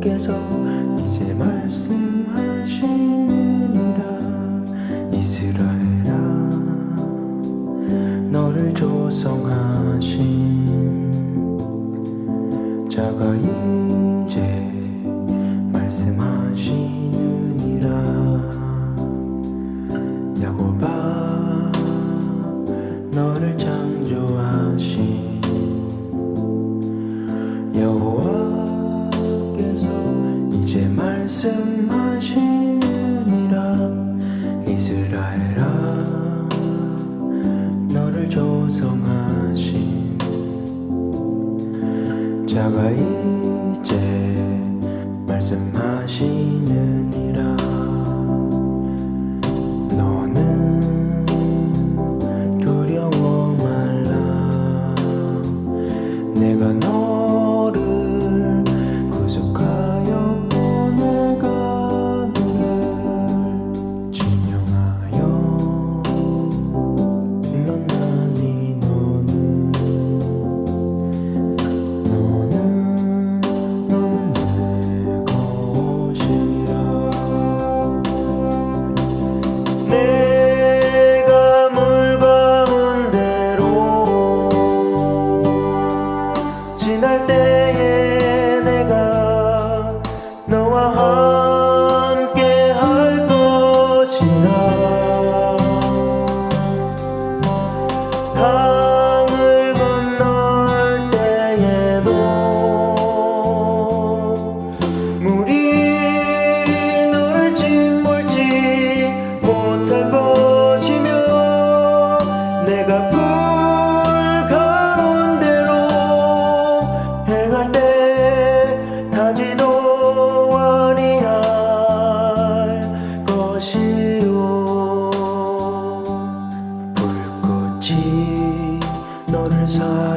주께서 이제 말씀하시니 이제 말씀하시느니라 이스라엘아 너를 조성하신 자가 이제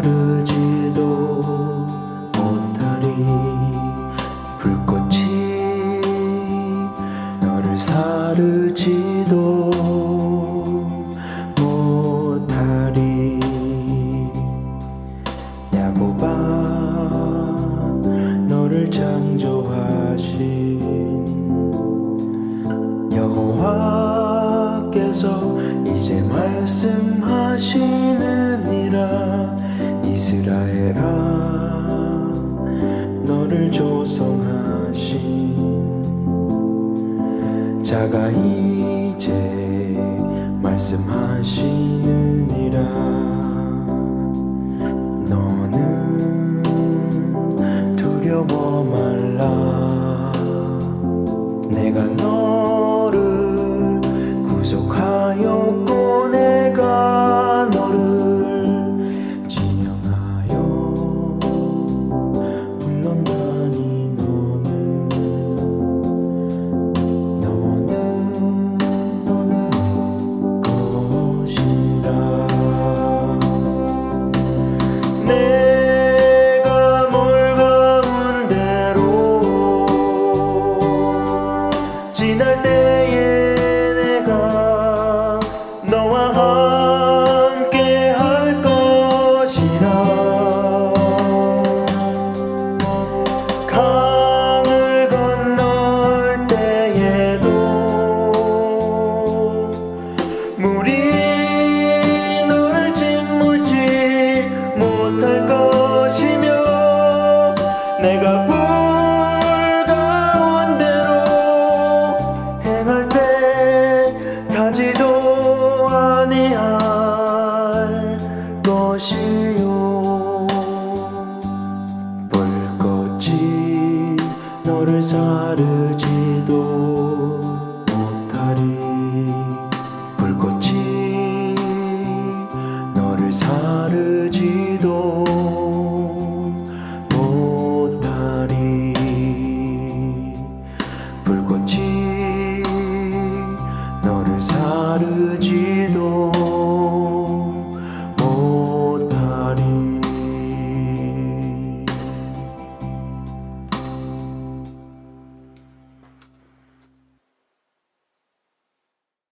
마르지도 못하리. 불꽃이 너를 사르지도 못하리. 야곱아 너를 창조하신 여호와께서 이제 말씀하신 이스라엘아 너를 조성하신 자가 이 사르지도 못하리. 불꽃이